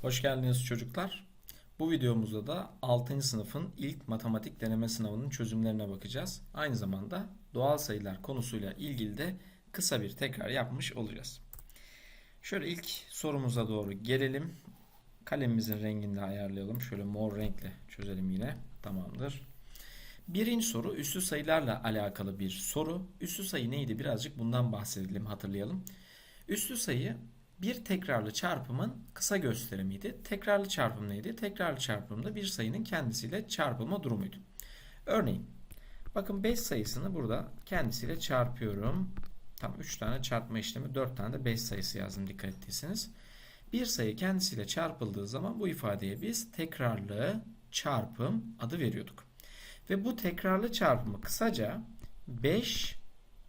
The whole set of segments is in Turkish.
Hoş geldiniz çocuklar. Bu videomuzda da 6. sınıfın ilk matematik deneme sınavının çözümlerine bakacağız. Aynı zamanda doğal sayılar konusuyla ilgili de kısa bir tekrar yapmış olacağız. Şöyle ilk sorumuza doğru gelelim. Kalemimizin rengini de ayarlayalım. Şöyle mor renkle çözelim yine. Tamamdır. Birinci soru üslü sayılarla alakalı bir soru. Üslü sayı neydi? Birazcık bundan bahsedelim, hatırlayalım. Üslü sayı bir tekrarlı çarpımın kısa gösterimiydi. Tekrarlı çarpım neydi? Tekrarlı çarpımda bir sayının kendisiyle çarpılma durumuydu. Örneğin bakın 5 sayısını burada kendisiyle çarpıyorum. Tam 3 tane çarpma işlemi 4 tane de 5 sayısı yazdım dikkat ettiyseniz. Bir sayı kendisiyle çarpıldığı zaman bu ifadeye biz tekrarlı çarpım adı veriyorduk. Ve bu tekrarlı çarpımı kısaca 5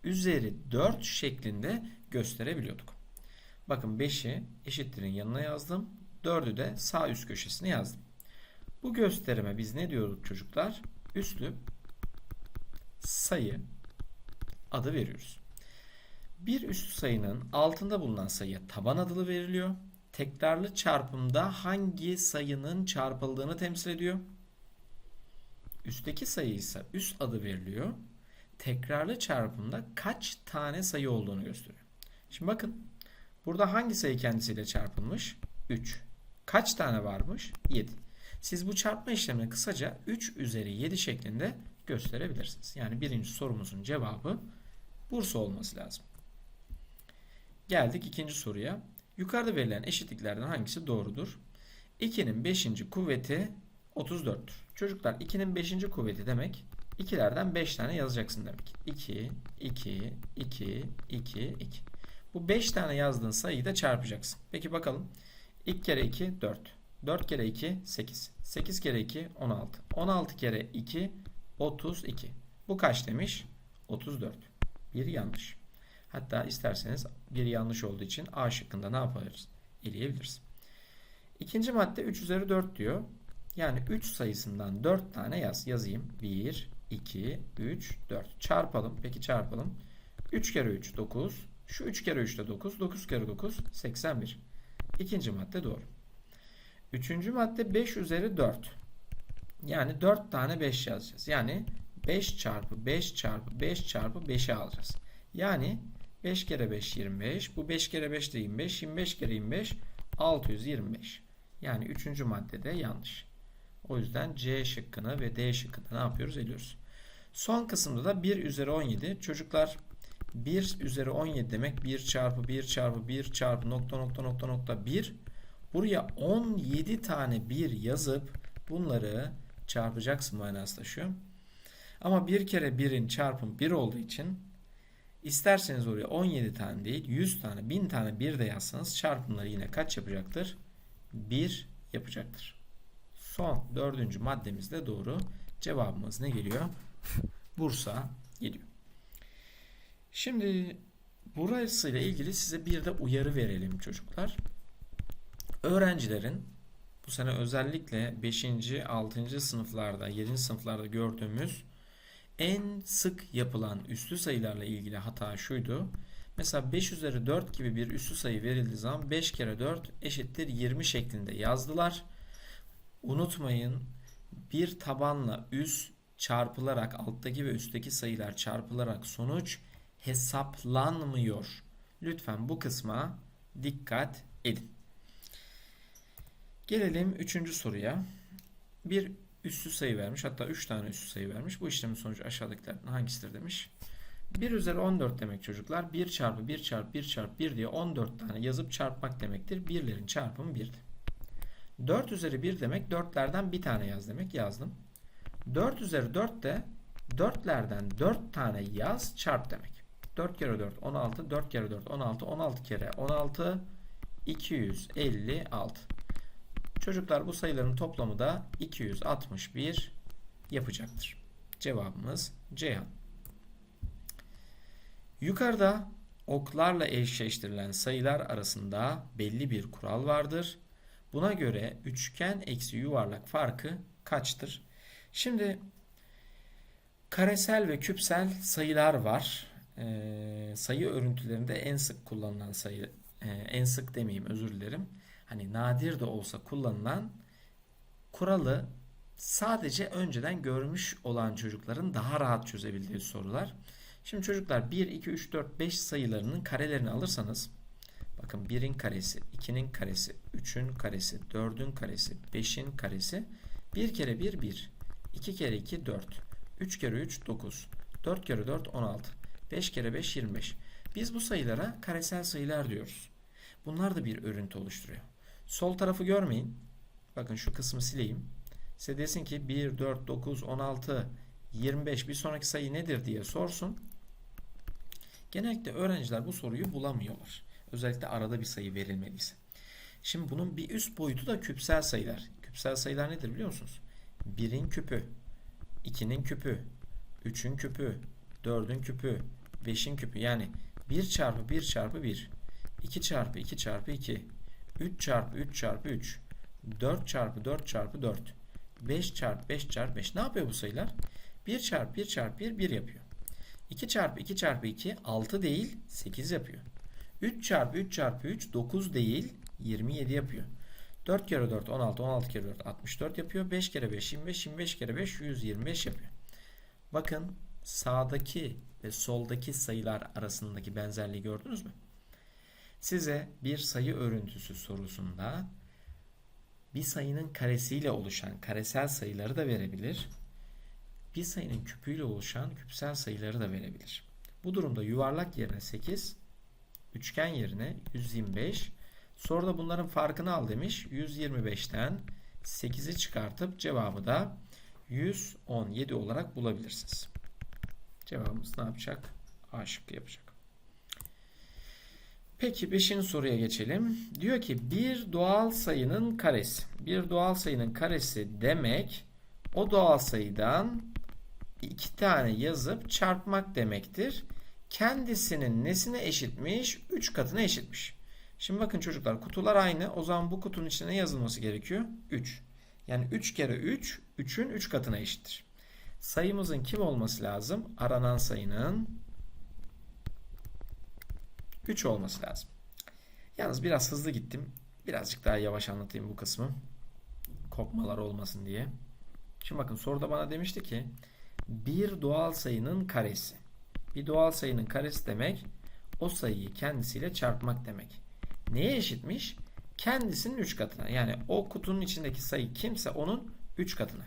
üzeri 4 şeklinde gösterebiliyorduk. Bakın 5'i eşittirin yanına yazdım. 4'ü de sağ üst köşesine yazdım. Bu gösterime biz ne diyorduk çocuklar? Üslü sayı adı veriyoruz. Bir üslü sayının altında bulunan sayıya taban adı veriliyor. Tekrarlı çarpımda hangi sayının çarpıldığını temsil ediyor. Üstteki sayı ise üst adı veriliyor. Tekrarlı çarpımda kaç tane sayı olduğunu gösteriyor. Şimdi bakın Burada hangi sayı kendisiyle çarpılmış? 3. Kaç tane varmış? 7. Siz bu çarpma işlemini kısaca 3 üzeri 7 şeklinde gösterebilirsiniz. Yani birinci sorumuzun cevabı Bursa olması lazım. Geldik ikinci soruya. Yukarıda verilen eşitliklerden hangisi doğrudur? 2'nin 5. kuvveti 34'tür. Çocuklar 2'nin 5. kuvveti demek 2'lerden 5 tane yazacaksın demek. 2, 2, 2, 2, 2. Bu 5 tane yazdığın sayıyı da çarpacaksın. Peki bakalım. 2 kere 2 4. 4 kere 2 8. 8 kere 2 16. 16 kere 2 32. Bu kaç demiş? 34. Bir yanlış. Hatta isterseniz bir yanlış olduğu için A şıkkında ne yaparız? Eleyebiliriz. İkinci madde 3 üzeri 4 diyor. Yani 3 sayısından 4 tane yaz. Yazayım. 1, 2, 3, 4. Çarpalım. Peki çarpalım. 3 kere 3 9. Şu 3 kere 3 de 9. 9 kere 9 81. İkinci madde doğru. Üçüncü madde 5 üzeri 4. Yani 4 tane 5 yazacağız. Yani 5 çarpı 5 çarpı 5 çarpı 5'i alacağız. Yani 5 kere 5 25. Bu 5 kere 5 de 25. 25 kere 25 625. Yani üçüncü maddede yanlış. O yüzden C şıkkını ve D şıkkını ne yapıyoruz? Eliyoruz. Son kısımda da 1 üzeri 17. Çocuklar 1 üzeri 17 demek 1 çarpı 1 çarpı 1 çarpı nokta nokta nokta nokta 1. Buraya 17 tane 1 yazıp bunları çarpacaksın manası taşıyor. Ama bir kere 1'in çarpım 1 olduğu için isterseniz oraya 17 tane değil 100 tane 1000 tane 1 de yazsanız çarpımları yine kaç yapacaktır? 1 yapacaktır. Son dördüncü maddemiz de doğru. Cevabımız ne geliyor? Bursa geliyor. Şimdi burasıyla ilgili size bir de uyarı verelim çocuklar. Öğrencilerin bu sene özellikle 5. 6. sınıflarda, 7. sınıflarda gördüğümüz en sık yapılan üslü sayılarla ilgili hata şuydu. Mesela 5 üzeri 4 gibi bir üslü sayı verildiği zaman 5 kere 4 eşittir 20 şeklinde yazdılar. Unutmayın bir tabanla üst çarpılarak alttaki ve üstteki sayılar çarpılarak sonuç hesaplanmıyor. Lütfen bu kısma dikkat edin. Gelelim üçüncü soruya. Bir üssü sayı vermiş. Hatta üç tane üssü sayı vermiş. Bu işlemin sonucu aşağıdakilerden hangisidir demiş. 1 üzeri 14 demek çocuklar. 1 çarpı 1 çarpı 1 çarpı 1 diye 14 tane yazıp çarpmak demektir. Birlerin çarpımı 1'di. 4 üzeri 1 demek 4'lerden bir tane yaz demek. Yazdım. 4 üzeri 4 de 4'lerden 4 tane yaz çarp demek. 4 kere 4 16 4 kere 4 16 16 kere 16 256 Çocuklar bu sayıların toplamı da 261 yapacaktır. Cevabımız Ceyhan. Yukarıda oklarla eşleştirilen sayılar arasında belli bir kural vardır. Buna göre üçgen eksi yuvarlak farkı kaçtır? Şimdi karesel ve küpsel sayılar var e, sayı örüntülerinde en sık kullanılan sayı, e, en sık demeyeyim özür dilerim. hani nadir de olsa kullanılan kuralı sadece önceden görmüş olan çocukların daha rahat çözebildiği sorular. Şimdi çocuklar 1, 2, 3, 4, 5 sayılarının karelerini alırsanız bakın 1'in karesi, 2'nin karesi, 3'ün karesi, 4'ün karesi, 5'in karesi 1 kere 1 1, 2 kere 2 4, 3 kere 3 9, 4 kere 4 16, 5 kere 5 25. Biz bu sayılara karesel sayılar diyoruz. Bunlar da bir örüntü oluşturuyor. Sol tarafı görmeyin. Bakın şu kısmı sileyim. Size desin ki 1, 4, 9, 16, 25 bir sonraki sayı nedir diye sorsun. Genellikle öğrenciler bu soruyu bulamıyorlar. Özellikle arada bir sayı verilmediyse. Şimdi bunun bir üst boyutu da küpsel sayılar. Küpsel sayılar nedir biliyor musunuz? 1'in küpü, 2'nin küpü, 3'ün küpü, 4'ün küpü, 5'in küpü. Yani 1 çarpı 1 çarpı 1, 2 çarpı 2 çarpı 2, 3 çarpı 3 çarpı 3, 4 çarpı 4 çarpı 4, 5 çarpı 5 çarpı 5. Ne yapıyor bu sayılar? 1 çarpı 1 çarpı 1 1 yapıyor. 2 çarpı 2 çarpı 2 6 değil 8 yapıyor. 3 çarpı 3 çarpı 3 9 değil 27 yapıyor. 4 kere 4 16 16 kere 4 64 yapıyor. 5 kere 5 25 25 kere 5 125 yapıyor. Bakın sağdaki ve soldaki sayılar arasındaki benzerliği gördünüz mü? Size bir sayı örüntüsü sorusunda bir sayının karesiyle oluşan karesel sayıları da verebilir. Bir sayının küpüyle oluşan küpsel sayıları da verebilir. Bu durumda yuvarlak yerine 8, üçgen yerine 125, sonra da bunların farkını al demiş. 125'ten 8'i çıkartıp cevabı da 117 olarak bulabilirsiniz. Cevabımız ne yapacak? A şıkkı yapacak. Peki 5. soruya geçelim. Diyor ki bir doğal sayının karesi. Bir doğal sayının karesi demek o doğal sayıdan iki tane yazıp çarpmak demektir. Kendisinin nesine eşitmiş? 3 katına eşitmiş. Şimdi bakın çocuklar kutular aynı. O zaman bu kutunun içine ne yazılması gerekiyor? 3. Yani 3 kere 3, 3'ün 3 katına eşittir. Sayımızın kim olması lazım? Aranan sayının 3 olması lazım. Yalnız biraz hızlı gittim. Birazcık daha yavaş anlatayım bu kısmı. Kopmalar olmasın diye. Şimdi bakın soruda bana demişti ki bir doğal sayının karesi. Bir doğal sayının karesi demek o sayıyı kendisiyle çarpmak demek. Neye eşitmiş? Kendisinin 3 katına. Yani o kutunun içindeki sayı kimse onun 3 katına.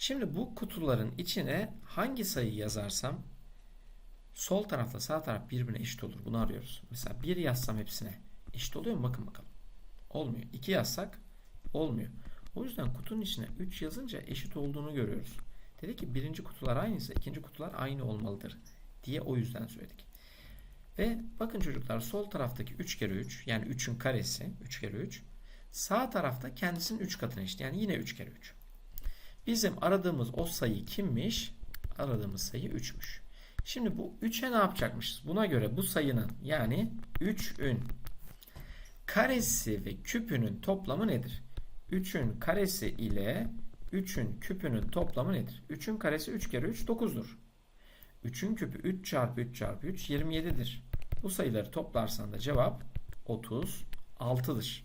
Şimdi bu kutuların içine hangi sayıyı yazarsam sol tarafla sağ taraf birbirine eşit olur. Bunu arıyoruz. Mesela 1 yazsam hepsine eşit oluyor mu? Bakın bakalım. Olmuyor. 2 yazsak olmuyor. O yüzden kutunun içine 3 yazınca eşit olduğunu görüyoruz. Dedi ki birinci kutular aynıysa ikinci kutular aynı olmalıdır diye o yüzden söyledik. Ve bakın çocuklar sol taraftaki 3 kere 3 yani 3'ün karesi 3 kere 3 sağ tarafta kendisinin 3 katına eşit yani yine 3 kere 3. Bizim aradığımız o sayı kimmiş? Aradığımız sayı 3'müş. Şimdi bu 3'e ne yapacakmışız? Buna göre bu sayının yani 3'ün karesi ve küpünün toplamı nedir? 3'ün karesi ile 3'ün küpünün toplamı nedir? 3'ün karesi 3 kere 3 9'dur. 3'ün küpü 3 çarpı 3 çarpı 3 27'dir. Bu sayıları toplarsan da cevap 36'dır.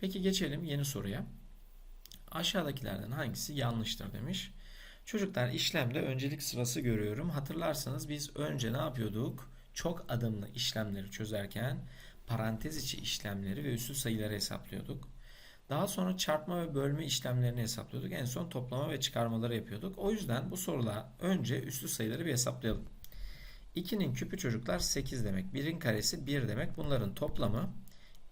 Peki geçelim yeni soruya. Aşağıdakilerden hangisi yanlıştır demiş. Çocuklar işlemde öncelik sırası görüyorum. Hatırlarsanız biz önce ne yapıyorduk? Çok adımlı işlemleri çözerken parantez içi işlemleri ve üstü sayıları hesaplıyorduk. Daha sonra çarpma ve bölme işlemlerini hesaplıyorduk. En son toplama ve çıkarmaları yapıyorduk. O yüzden bu soruda önce üslü sayıları bir hesaplayalım. 2'nin küpü çocuklar 8 demek. 1'in karesi 1 demek. Bunların toplamı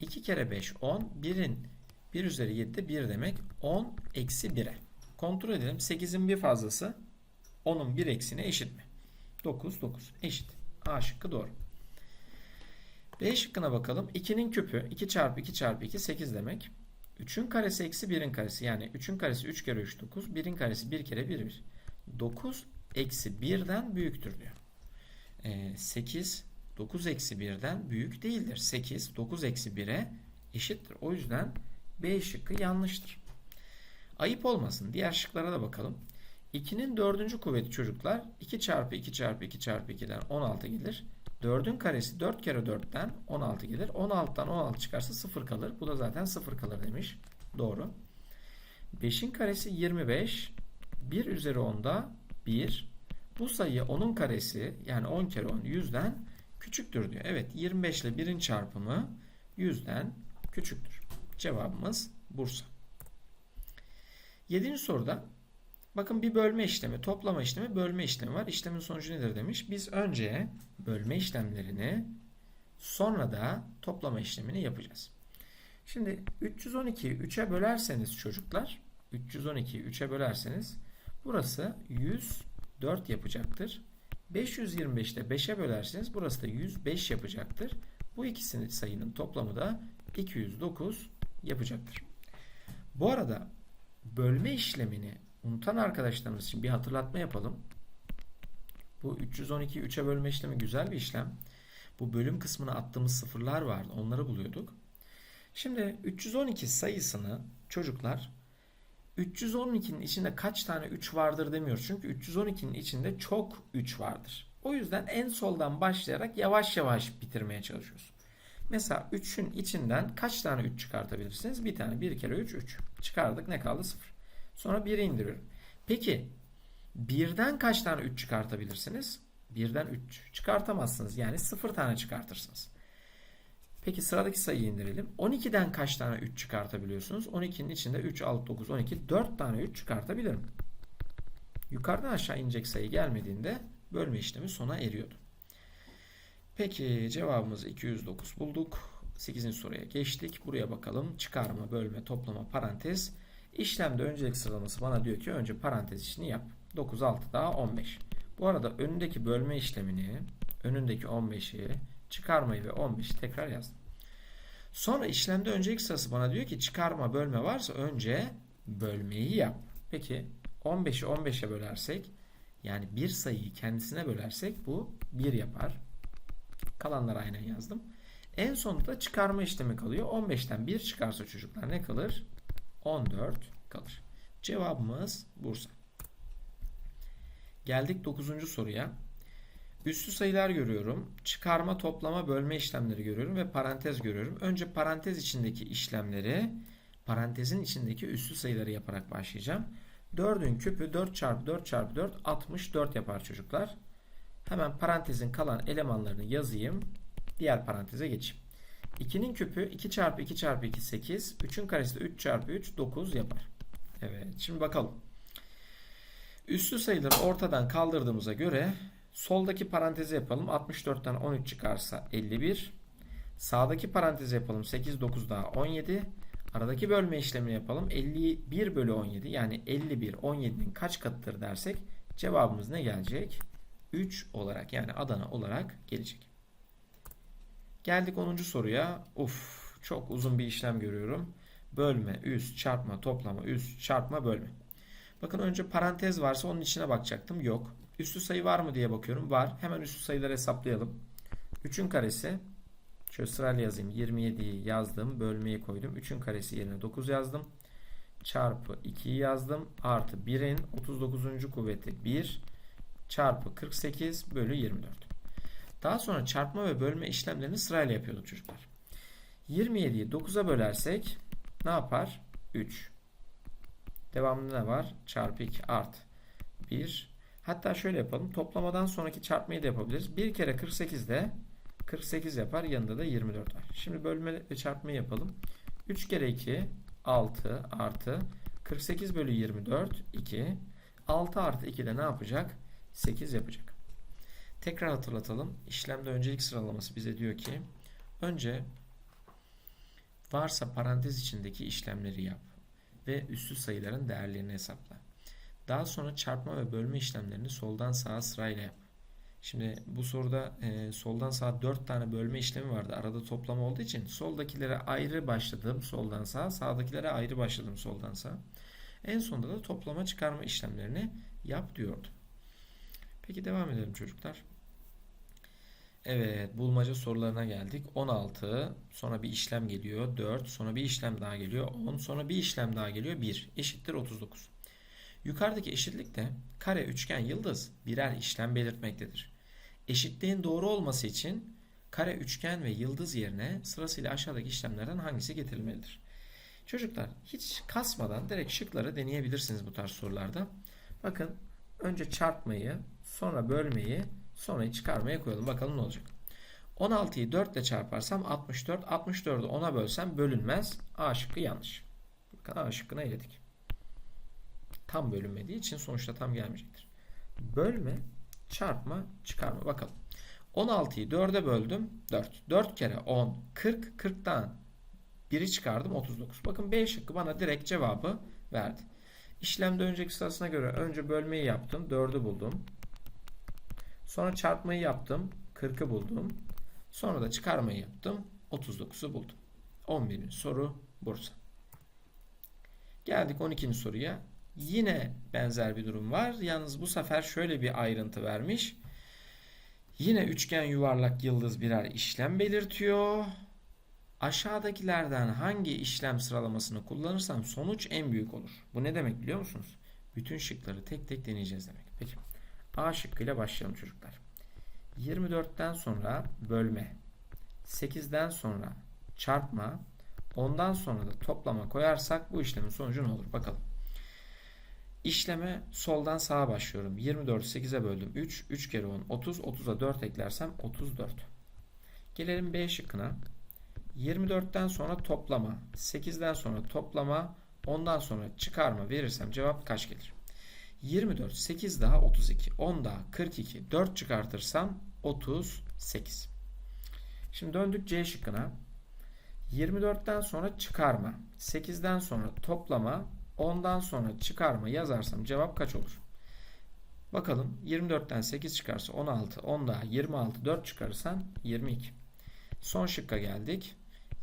2 kere 5 10. 1'in 1 üzeri 7 de 1 demek. 10 eksi 1'e. Kontrol edelim. 8'in bir fazlası 10'un bir eksine eşit mi? 9 9 eşit. A şıkkı doğru. B şıkkına bakalım. 2'nin küpü 2 çarpı 2 çarpı 2 8 demek. 3'ün karesi eksi 1'in karesi yani 3'ün karesi 3 kere 3 9 1'in karesi 1 kere 1 1 9 eksi 1'den büyüktür diyor. Ee, 8 9 eksi 1'den büyük değildir. 8 9 eksi 1'e eşittir. O yüzden B şıkkı yanlıştır. Ayıp olmasın. Diğer şıklara da bakalım. 2'nin dördüncü kuvveti çocuklar 2 çarpı 2 çarpı 2 çarpı 2'den 16 gelir. 4'ün karesi 4 kere 4'ten 16 gelir. 16'dan 16 çıkarsa 0 kalır. Bu da zaten 0 kalır demiş. Doğru. 5'in karesi 25. 1 üzeri 10'da 1. Bu sayı 10'un karesi yani 10 kere 10 100'den küçüktür diyor. Evet 25 ile 1'in çarpımı 100'den küçüktür. Cevabımız Bursa. 7. soruda bakın bir bölme işlemi, toplama işlemi, bölme işlemi var. İşlemin sonucu nedir demiş. Biz önce bölme işlemlerini sonra da toplama işlemini yapacağız. Şimdi 312'yi 3'e bölerseniz çocuklar 312'yi 3'e bölerseniz burası 104 yapacaktır. 525'te 5'e bölerseniz burası da 105 yapacaktır. Bu ikisinin sayının toplamı da 209 yapacaktır. Bu arada bölme işlemini unutan arkadaşlarımız için bir hatırlatma yapalım. Bu 312'yi 3'e bölme işlemi güzel bir işlem. Bu bölüm kısmına attığımız sıfırlar vardı. Onları buluyorduk. Şimdi 312 sayısını çocuklar 312'nin içinde kaç tane 3 vardır demiyoruz. Çünkü 312'nin içinde çok 3 vardır. O yüzden en soldan başlayarak yavaş yavaş bitirmeye çalışıyoruz. Mesela 3'ün içinden kaç tane 3 çıkartabilirsiniz? Bir tane. 1 kere 3 3. Çıkardık ne kaldı? 0. Sonra 1'i indiriyorum. Peki birden kaç tane 3 çıkartabilirsiniz? Birden 3 çıkartamazsınız. Yani 0 tane çıkartırsınız. Peki sıradaki sayıyı indirelim. 12'den kaç tane 3 çıkartabiliyorsunuz? 12'nin içinde 3, 6, 9, 12, 4 tane 3 çıkartabilirim. Yukarıdan aşağı inecek sayı gelmediğinde bölme işlemi sona eriyordu. Peki cevabımızı 209 bulduk. 8. soruya geçtik. Buraya bakalım. Çıkarma, bölme, toplama, parantez. İşlemde öncelik sıralaması bana diyor ki önce parantez işini yap. 9, 6 daha 15. Bu arada önündeki bölme işlemini, önündeki 15'i, çıkarmayı ve 15'i tekrar yazdım. Sonra işlemde öncelik sırası bana diyor ki çıkarma, bölme varsa önce bölmeyi yap. Peki 15'i 15'e bölersek yani bir sayıyı kendisine bölersek bu 1 yapar. Kalanları aynen yazdım. En sonunda çıkarma işlemi kalıyor. 15'ten 1 çıkarsa çocuklar ne kalır? 14 kalır. Cevabımız Bursa. Geldik 9. soruya. Üssü sayılar görüyorum. Çıkarma, toplama, bölme işlemleri görüyorum ve parantez görüyorum. Önce parantez içindeki işlemleri parantezin içindeki üssü sayıları yaparak başlayacağım. 4'ün küpü 4 çarpı 4 çarpı 4 64 yapar çocuklar. Hemen parantezin kalan elemanlarını yazayım. Diğer paranteze geçeyim. 2'nin küpü 2 çarpı 2 çarpı 2 8. 3'ün karesi de 3 çarpı 3 9 yapar. Evet şimdi bakalım. Üssü sayıları ortadan kaldırdığımıza göre soldaki parantezi yapalım. 64'ten 13 çıkarsa 51. Sağdaki parantezi yapalım. 8 9 daha 17. Aradaki bölme işlemini yapalım. 51 bölü 17 yani 51 17'nin kaç katıdır dersek cevabımız ne gelecek? 3 olarak yani Adana olarak gelecek. Geldik 10. soruya. Uf çok uzun bir işlem görüyorum. Bölme, üst, çarpma, toplama, üst, çarpma, bölme. Bakın önce parantez varsa onun içine bakacaktım. Yok. Üstü sayı var mı diye bakıyorum. Var. Hemen üstü sayıları hesaplayalım. 3'ün karesi şöyle sırayla yazayım. 27'yi yazdım. Bölmeyi koydum. 3'ün karesi yerine 9 yazdım. Çarpı 2'yi yazdım. Artı 1'in 39. kuvveti 1 çarpı 48 bölü 24. Daha sonra çarpma ve bölme işlemlerini sırayla yapıyorduk çocuklar. 27'yi 9'a bölersek ne yapar? 3. Devamında ne var? Çarpı 2 art 1. Hatta şöyle yapalım. Toplamadan sonraki çarpmayı da yapabiliriz. 1 kere 48 de 48 yapar. Yanında da 24 var. Şimdi bölme ve çarpmayı yapalım. 3 kere 2 6 artı 48 bölü 24 2. 6 artı 2 de ne yapacak? 8 yapacak. Tekrar hatırlatalım. İşlemde öncelik sıralaması bize diyor ki önce varsa parantez içindeki işlemleri yap ve üstü sayıların değerlerini hesapla. Daha sonra çarpma ve bölme işlemlerini soldan sağa sırayla yap. Şimdi bu soruda e, soldan sağa 4 tane bölme işlemi vardı. Arada toplama olduğu için soldakilere ayrı başladım soldan sağa, sağdakilere ayrı başladım soldan sağa. En sonunda da toplama çıkarma işlemlerini yap diyordu. Peki devam edelim çocuklar. Evet, bulmaca sorularına geldik. 16, sonra bir işlem geliyor. 4, sonra bir işlem daha geliyor. 10, sonra bir işlem daha geliyor. 1 eşittir 39. Yukarıdaki eşitlikte kare, üçgen, yıldız birer işlem belirtmektedir. Eşitliğin doğru olması için kare, üçgen ve yıldız yerine sırasıyla aşağıdaki işlemlerden hangisi getirilmelidir? Çocuklar hiç kasmadan direkt şıkları deneyebilirsiniz bu tarz sorularda. Bakın önce çarpmayı, sonra bölmeyi, sonra çıkarmaya koyalım. Bakalım ne olacak. 16'yı 4 ile çarparsam 64. 64'ü 10'a bölsem bölünmez. A şıkkı yanlış. Bakın A şıkkını eledik. Tam bölünmediği için sonuçta tam gelmeyecektir. Bölme, çarpma, çıkarma. Bakalım. 16'yı 4'e böldüm. 4. 4 kere 10, 40. 40'tan 1'i çıkardım 39. Bakın B şıkkı bana direkt cevabı verdi. İşlemde önceki sırasına göre önce bölmeyi yaptım. 4'ü buldum. Sonra çarpmayı yaptım. 40'ı buldum. Sonra da çıkarmayı yaptım. 39'u buldum. 11. soru Bursa. Geldik 12. soruya. Yine benzer bir durum var. Yalnız bu sefer şöyle bir ayrıntı vermiş. Yine üçgen, yuvarlak, yıldız birer işlem belirtiyor. Aşağıdakilerden hangi işlem sıralamasını kullanırsam sonuç en büyük olur. Bu ne demek biliyor musunuz? Bütün şıkları tek tek deneyeceğiz demek. Peki. A şıkkıyla başlayalım çocuklar. 24'ten sonra bölme, 8'den sonra çarpma, ondan sonra da toplama koyarsak bu işlemin sonucu ne olur? Bakalım. İşleme soldan sağa başlıyorum. 24'ü 8'e böldüm. 3, 3 kere 10, 30. 30'a 4 eklersem 34. Gelelim B şıkkına. 24'ten sonra toplama, 8'den sonra toplama, ondan sonra çıkarma verirsem cevap kaç gelir? 24, 8 daha 32, 10 daha 42, 4 çıkartırsam 38. Şimdi döndük C şıkkına. 24'ten sonra çıkarma, 8'den sonra toplama, 10'dan sonra çıkarma yazarsam cevap kaç olur? Bakalım 24'ten 8 çıkarsa 16, 10 daha 26, 4 çıkarırsan 22. Son şıkka geldik.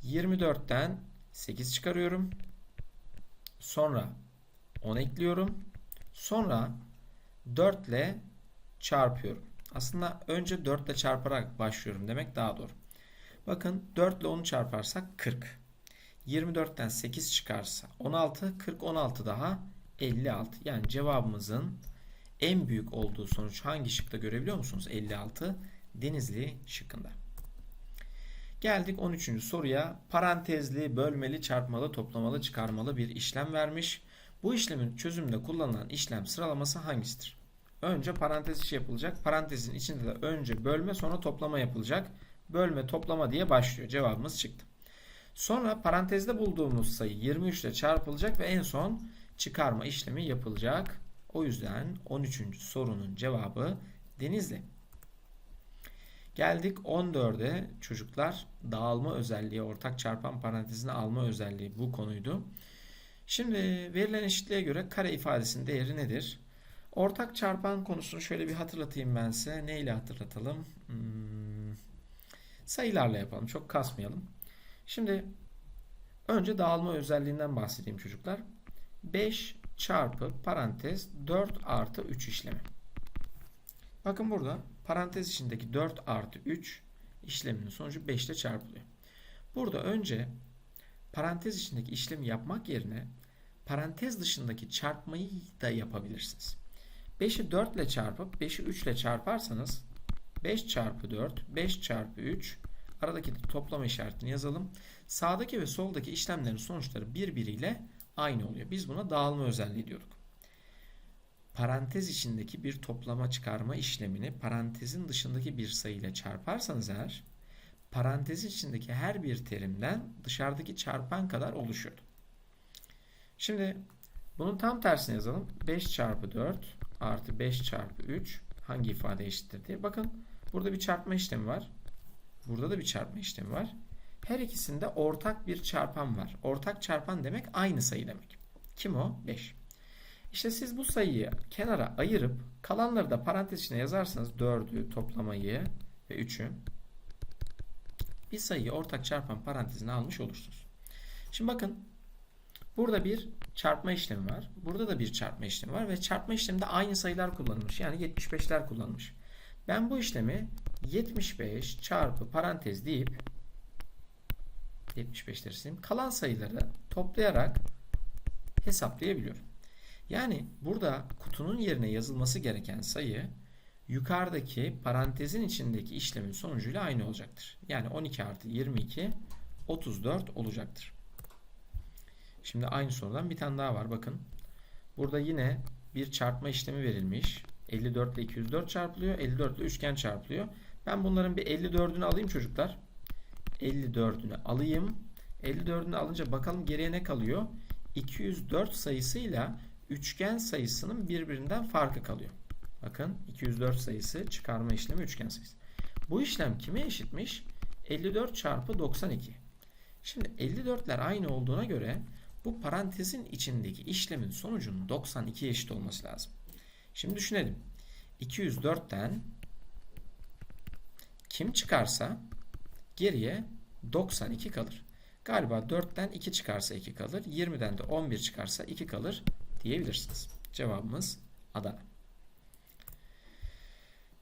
24'ten 8 çıkarıyorum. Sonra 10 ekliyorum. Sonra 4 ile çarpıyorum. Aslında önce 4 ile çarparak başlıyorum demek daha doğru. Bakın 4 ile 10'u çarparsak 40. 24'ten 8 çıkarsa 16, 40, 16 daha 56. Yani cevabımızın en büyük olduğu sonuç hangi şıkta görebiliyor musunuz? 56 Denizli şıkkında. Geldik 13. soruya. Parantezli, bölmeli, çarpmalı, toplamalı, çıkarmalı bir işlem vermiş. Bu işlemin çözümünde kullanılan işlem sıralaması hangisidir? Önce parantez içi yapılacak. Parantezin içinde de önce bölme sonra toplama yapılacak. Bölme toplama diye başlıyor. Cevabımız çıktı. Sonra parantezde bulduğumuz sayı 23 ile çarpılacak ve en son çıkarma işlemi yapılacak. O yüzden 13. sorunun cevabı Denizli. Geldik 14'e çocuklar dağılma özelliği, ortak çarpan parantezine alma özelliği bu konuydu. Şimdi verilen eşitliğe göre kare ifadesinin değeri nedir? Ortak çarpan konusunu şöyle bir hatırlatayım ben size. Neyle hatırlatalım? Hmm, sayılarla yapalım. Çok kasmayalım. Şimdi önce dağılma özelliğinden bahsedeyim çocuklar. 5 çarpı parantez 4 artı 3 işlemi. Bakın burada parantez içindeki 4 artı 3 işleminin sonucu 5 ile çarpılıyor. Burada önce parantez içindeki işlemi yapmak yerine parantez dışındaki çarpmayı da yapabilirsiniz. 5'i 4 ile çarpıp 5'i 3 ile çarparsanız 5 çarpı 4, 5 çarpı 3 aradaki toplama işaretini yazalım. Sağdaki ve soldaki işlemlerin sonuçları birbiriyle aynı oluyor. Biz buna dağılma özelliği diyorduk. Parantez içindeki bir toplama çıkarma işlemini parantezin dışındaki bir sayı ile çarparsanız eğer parantez içindeki her bir terimden dışarıdaki çarpan kadar oluşuyordu. Şimdi bunun tam tersini yazalım. 5 çarpı 4 artı 5 çarpı 3 hangi ifade eşittir diye. Bakın burada bir çarpma işlemi var. Burada da bir çarpma işlemi var. Her ikisinde ortak bir çarpan var. Ortak çarpan demek aynı sayı demek. Kim o? 5. İşte siz bu sayıyı kenara ayırıp kalanları da parantez içine yazarsanız 4'ü, toplamayı ve 3'ü bir sayıyı ortak çarpan parantezine almış olursunuz. Şimdi bakın burada bir çarpma işlemi var. Burada da bir çarpma işlemi var ve çarpma işleminde aynı sayılar kullanılmış. Yani 75'ler kullanılmış. Ben bu işlemi 75 çarpı parantez deyip 75 dersem kalan sayıları toplayarak hesaplayabiliyorum. Yani burada kutunun yerine yazılması gereken sayı yukarıdaki parantezin içindeki işlemin sonucuyla aynı olacaktır. Yani 12 artı 22 34 olacaktır. Şimdi aynı sorudan bir tane daha var bakın. Burada yine bir çarpma işlemi verilmiş. 54 ile 204 çarpılıyor. 54 ile üçgen çarpılıyor. Ben bunların bir 54'ünü alayım çocuklar. 54'ünü alayım. 54'ünü alınca bakalım geriye ne kalıyor? 204 sayısıyla üçgen sayısının birbirinden farkı kalıyor. Bakın 204 sayısı çıkarma işlemi üçgen sayısı. Bu işlem kime eşitmiş? 54 çarpı 92. Şimdi 54'ler aynı olduğuna göre bu parantezin içindeki işlemin sonucunun 92'ye eşit olması lazım. Şimdi düşünelim. 204'ten kim çıkarsa geriye 92 kalır. Galiba 4'ten 2 çıkarsa 2 kalır. 20'den de 11 çıkarsa 2 kalır diyebilirsiniz. Cevabımız Adana.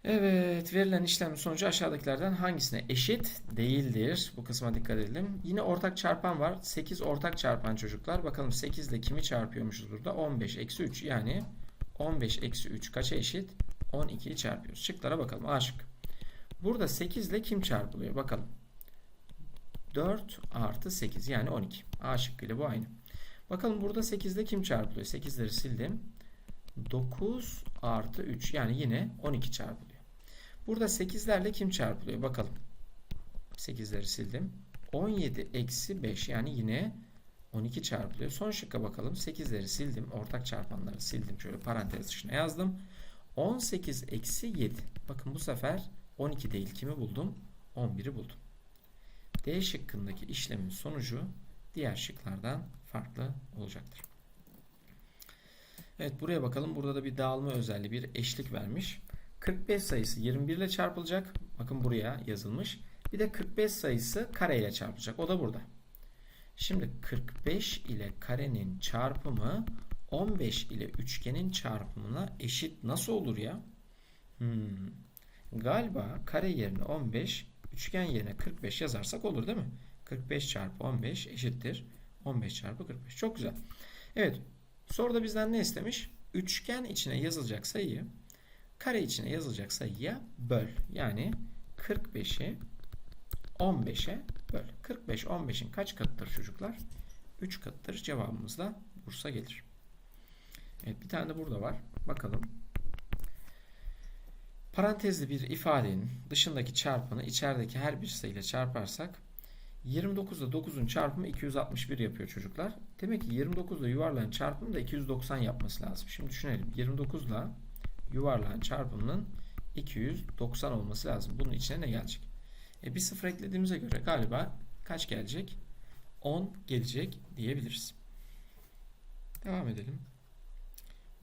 Evet, verilen işlemin sonucu aşağıdakilerden hangisine eşit değildir? Bu kısma dikkat edelim. Yine ortak çarpan var. 8 ortak çarpan çocuklar. Bakalım 8 ile kimi çarpıyormuşuz burada? 15 eksi 3 yani 15 eksi 3 kaça eşit? 12'yi çarpıyoruz. Şıklara bakalım. A. Burada 8 ile kim çarpılıyor? Bakalım. 4 artı 8 yani 12. A şıkkıyla bu aynı. Bakalım burada 8 ile kim çarpılıyor? 8'leri sildim. 9 artı 3 yani yine 12 çarpılıyor. Burada 8'lerle kim çarpılıyor? Bakalım. 8'leri sildim. 17 eksi 5 yani yine 12 çarpılıyor. Son şıkka bakalım. 8'leri sildim. Ortak çarpanları sildim. Şöyle parantez dışına yazdım. 18 eksi 7. Bakın bu sefer 12 değil. Kimi buldum? 11'i buldum. D şıkkındaki işlemin sonucu diğer şıklardan farklı olacaktır. Evet buraya bakalım. Burada da bir dağılma özelliği, bir eşlik vermiş. 45 sayısı 21 ile çarpılacak. Bakın buraya yazılmış. Bir de 45 sayısı kare ile çarpılacak. O da burada. Şimdi 45 ile karenin çarpımı 15 ile üçgenin çarpımına eşit nasıl olur ya? Hmm. Galiba kare yerine 15, üçgen yerine 45 yazarsak olur değil mi? 45 çarpı 15 eşittir. 15 çarpı 45. Çok güzel. Evet. Soruda bizden ne istemiş? Üçgen içine yazılacak sayıyı kare içine yazılacak sayıya böl. Yani 45'i 15'e böl. 45 15'in kaç katıdır çocuklar? 3 katıdır. Cevabımız da Bursa gelir. Evet bir tane de burada var. Bakalım. Parantezli bir ifadenin dışındaki çarpanı içerideki her bir sayıyla çarparsak 29 ile 9'un çarpımı 261 yapıyor çocuklar. Demek ki 29 ile yuvarlağın çarpımı da 290 yapması lazım. Şimdi düşünelim. 29 ile yuvarlağın çarpımının 290 olması lazım. Bunun içine ne gelecek? E bir sıfır eklediğimize göre galiba kaç gelecek? 10 gelecek diyebiliriz. Devam edelim.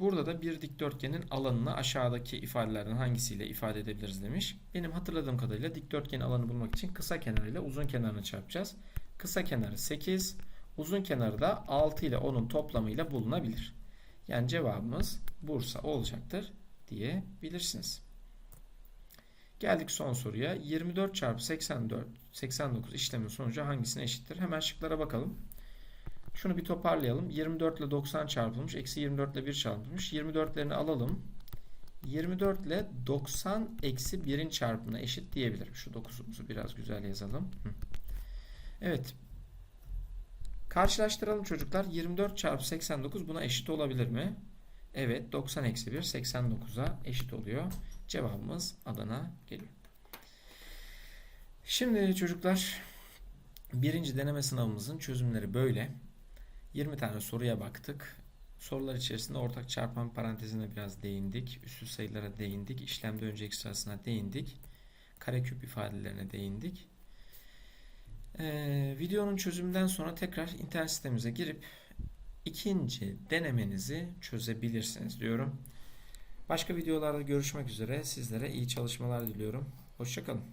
Burada da bir dikdörtgenin alanını aşağıdaki ifadelerden hangisiyle ifade edebiliriz demiş. Benim hatırladığım kadarıyla dikdörtgenin alanı bulmak için kısa kenarıyla uzun kenarını çarpacağız. Kısa kenarı 8, uzun kenarı da 6 ile 10'un toplamıyla bulunabilir. Yani cevabımız Bursa olacaktır diyebilirsiniz. Geldik son soruya. 24 çarpı 84, 89 işlemin sonucu hangisine eşittir? Hemen şıklara bakalım. Şunu bir toparlayalım. 24 ile 90 çarpılmış. Eksi 24 ile 1 çarpılmış. 24'lerini alalım. 24 ile 90 eksi 1'in çarpımına eşit diyebilirim. Şu 9'umuzu biraz güzel yazalım. Evet. Karşılaştıralım çocuklar. 24 çarpı 89 buna eşit olabilir mi? Evet. 90 eksi 1 89'a eşit oluyor. Cevabımız Adana geliyor. Şimdi çocuklar birinci deneme sınavımızın çözümleri böyle. 20 tane soruya baktık. Sorular içerisinde ortak çarpan parantezine biraz değindik. Üstü sayılara değindik. işlemde önceki sırasına değindik. Kareküp ifadelerine değindik. Ee, videonun çözümünden sonra tekrar internet sitemize girip ikinci denemenizi çözebilirsiniz diyorum. Başka videolarda görüşmek üzere. Sizlere iyi çalışmalar diliyorum. Hoşçakalın.